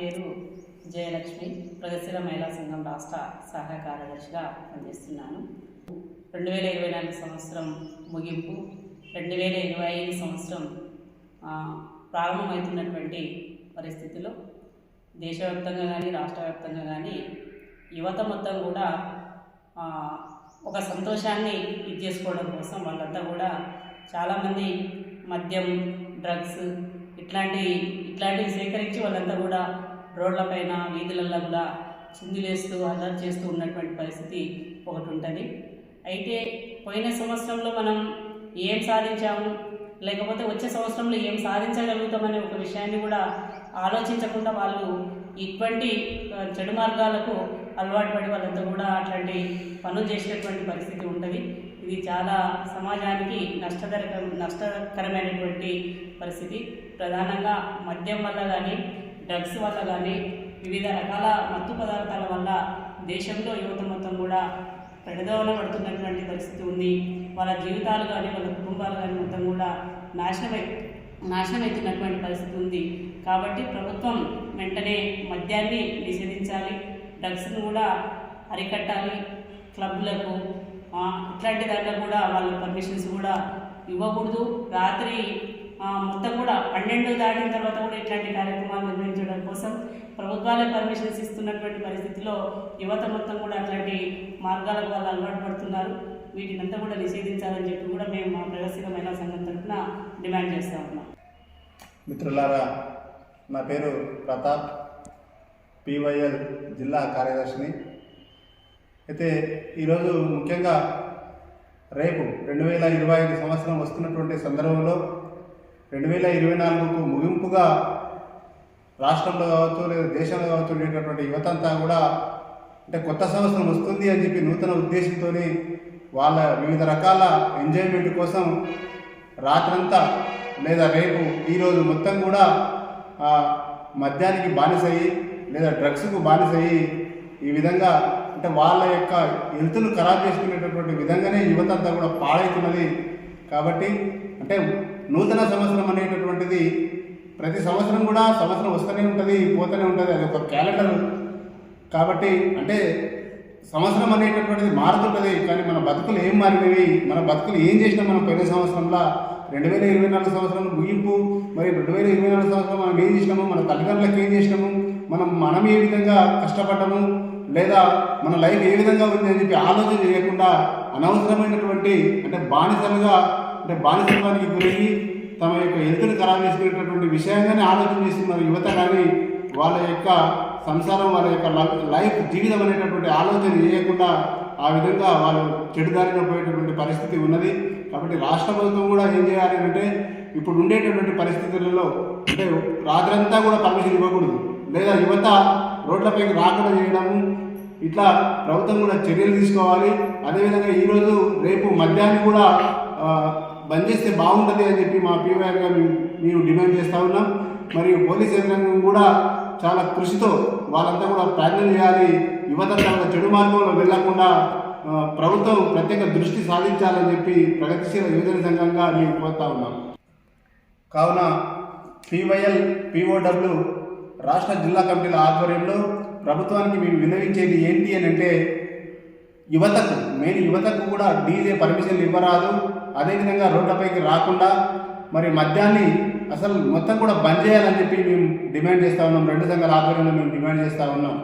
పేరు జయలక్ష్మి ప్రగతిశీల మహిళా సంఘం రాష్ట్ర సహాయ కార్యదర్శిగా పనిచేస్తున్నాను. రెండు వేల ఇరవై నాలుగు సంవత్సరం ముగింపు రెండు వేల ఇరవై ఐదు సంవత్సరం ప్రారంభమవుతున్నటువంటి పరిస్థితిలో దేశవ్యాప్తంగా కానీ రాష్ట్ర వ్యాప్తంగా కానీ యువత మొత్తం కూడా ఒక సంతోషాన్ని ఇది చేసుకోవడం కోసం వాళ్ళంతా కూడా చాలామంది మద్యం డ్రగ్స్ ఇట్లాంటి ఇట్లాంటివి సేకరించి వాళ్ళంతా కూడా రోడ్లపైన వీధులల్లో కూడా చిందులేస్తూ అల్లరి చేస్తూ ఉన్నటువంటి పరిస్థితి ఒకటి ఉంటుంది అయితే పోయిన సంవత్సరంలో మనం ఏం సాధించాము? లేకపోతే వచ్చే సంవత్సరంలో ఏం సాధించగలుగుతామనే ఒక విషయాన్ని కూడా ఆలోచించకుండా వాళ్ళు ఇటువంటి చెడు మార్గాలకు అలవాటు పడి వాళ్ళంతా కూడా అట్లాంటి పనులు చేసేటువంటి పరిస్థితి ఉంటుంది. ఇది చాలా సమాజానికి నష్టకర నష్టకరమైనటువంటి పరిస్థితి. ప్రధానంగా మద్యం వల్ల కానీ డ్రగ్స్ వల్ల కానీ వివిధ రకాల మత్తు పదార్థాల వల్ల దేశంలో యువత మొత్తం కూడా పెడదోన పడుతున్నటువంటి పరిస్థితి ఉంది. వాళ్ళ జీవితాలు కానీ వాళ్ళ కుటుంబాలు కానీ మొత్తం కూడా నాశనమై నాశనమవుతున్నటువంటి పరిస్థితి ఉంది. కాబట్టి ప్రభుత్వం వెంటనే మద్యాన్ని నిషేధించాలి. డ్రగ్స్ను కూడా అరికట్టాలి. క్లబ్లకు ఇట్లాంటి దాంట్లో కూడా వాళ్ళ పర్మిషన్స్ కూడా ఇవ్వకూడదు. రాత్రి మొత్తం కూడా పన్నెండు దాటిన తర్వాత కూడా ఇట్లాంటి కార్యక్రమాలు నిర్వహించడం కోసం ప్రభుత్వాలే పర్మిషన్స్ ఇస్తున్నటువంటి పరిస్థితిలో యువత మొత్తం కూడా అట్లాంటి మార్గాలకు వాళ్ళు అలవాటు పడుతున్నారు. వీటినంతా కూడా నిషేధించాలని చెప్పి కూడా మేము మా ప్రగతిశీల మహిళా సంఘం తరఫున డిమాండ్ చేస్తూ ఉన్నాం. మిత్రులారా నా పేరు ప్రతాప్ పివైఎల్ జిల్లా కార్యదర్శిని. అయితే ఈరోజు ముఖ్యంగా రేపు రెండు వేల ఇరవై ఐదు సంవత్సరం వస్తున్నటువంటి సందర్భంలో రెండు వేల ఇరవై నాలుగుకు ముగింపుగా రాష్ట్రంలో కావచ్చు లేదా దేశంలో కావచ్చు ఉండేటటువంటి యువత అంతా కూడా అంటే కొత్త సంవత్సరం వస్తుంది అని చెప్పి నూతన ఉద్దేశంతో వాళ్ళ వివిధ రకాల ఎంజాయ్మెంట్ కోసం రాత్రంతా లేదా రేపు ఈరోజు మొత్తం కూడా మద్యానికి బానిసయ్యి లేదా డ్రగ్స్కు బానిసయ్యి ఈ విధంగా అంటే వాళ్ళ యొక్క హెల్త్ను ఖరాబ్ చేసుకునేటటువంటి విధంగానే యువత అంతా కూడా పాడైతున్నది. కాబట్టి అంటే నూతన సంవత్సరం అనేటటువంటిది ప్రతి సంవత్సరం కూడా సంవత్సరం వస్తూనే ఉంటుంది పోతూనే ఉంటుంది. అది ఒక క్యాలెండర్. కాబట్టి అంటే సంవత్సరం అనేటటువంటిది మారుతుంటుంది కానీ మన బతుకులు ఏం మారినవి మన బతుకులు ఏం చేసినాం మనం పోయిన సంవత్సరంలో రెండు వేల ఇరవై నాలుగు సంవత్సరం ముగింపు మరి రెండు వేల ఇరవై నాలుగు సంవత్సరం మనం ఏం చేసినాము మన తల్లిదండ్రులకు ఏం చేసినాము మనం మనం ఏ విధంగా కష్టపడ్డాము లేదా మన లైఫ్ ఏ విధంగా ఉంది అని చెప్పి ఆలోచన చేయకుండా అనవసరమైనటువంటి అంటే బానిసలుగా అంటే బానిసత్వానికి గురయ్యి తమ యొక్క హెల్త్ని ఖరాబ్ చేసుకునేటటువంటి విషయంగానే ఆలోచన చేస్తున్నారు యువత కానీ వాళ్ళ యొక్క సంసారం వాళ్ళ యొక్క లైఫ్ జీవితం అనేటటువంటి ఆలోచన చేయకుండా ఆ విధంగా వాళ్ళు చెడుదారిన పోయేటటువంటి పరిస్థితి ఉన్నది. కాబట్టి రాష్ట్ర ప్రభుత్వం కూడా ఏం చేయాలి అంటే ఇప్పుడు ఉండేటటువంటి పరిస్థితులలో అంటే రాత్రంతా కూడా పర్మిషన్ ఇవ్వకూడదు. లేదా యువత రోడ్లపైకి రాకుండా చేయడము ఇట్లా ప్రభుత్వం కూడా చర్యలు తీసుకోవాలి. అదేవిధంగా ఈరోజు రేపు మధ్యాహ్నం కూడా బంద్ చేస్తే బాగుంటుంది అని చెప్పి మా పీవైఆర్గా మేము మేము డిమాండ్ చేస్తూ ఉన్నాం. మరియు పోలీస్ యంత్రాంగం కూడా చాలా కృషితో వాళ్ళంతా కూడా ప్రయత్నం చేయాలి. యువతంతా చెడు మార్గంలో వెళ్ళకుండా ప్రభుత్వం ప్రత్యేక దృష్టి సాధించాలని చెప్పి ప్రగతిశీల యువజన సంఘంగా మేము కోరుతా ఉన్నాం. కావున పీవైఎల్ పీఓడబ్ల్యూ రాష్ట్ర జిల్లా కమిటీల ఆధ్వర్యంలో ప్రభుత్వానికి మేము విన్నవించేది ఏంటి అని అంటే యువతకు మెయిన్ యువతకు కూడా డీజే పర్మిషన్లు ఇవ్వరాదు. అదేవిధంగా రోడ్లపైకి రాకుండా మరి మద్యాన్ని అసలు మొత్తం కూడా బంద్ చేయాలని చెప్పి మేము డిమాండ్ చేస్తూ ఉన్నాం. రెండు సంఘాల ఆధ్వర్యంలో మేము డిమాండ్ చేస్తూ ఉన్నాం.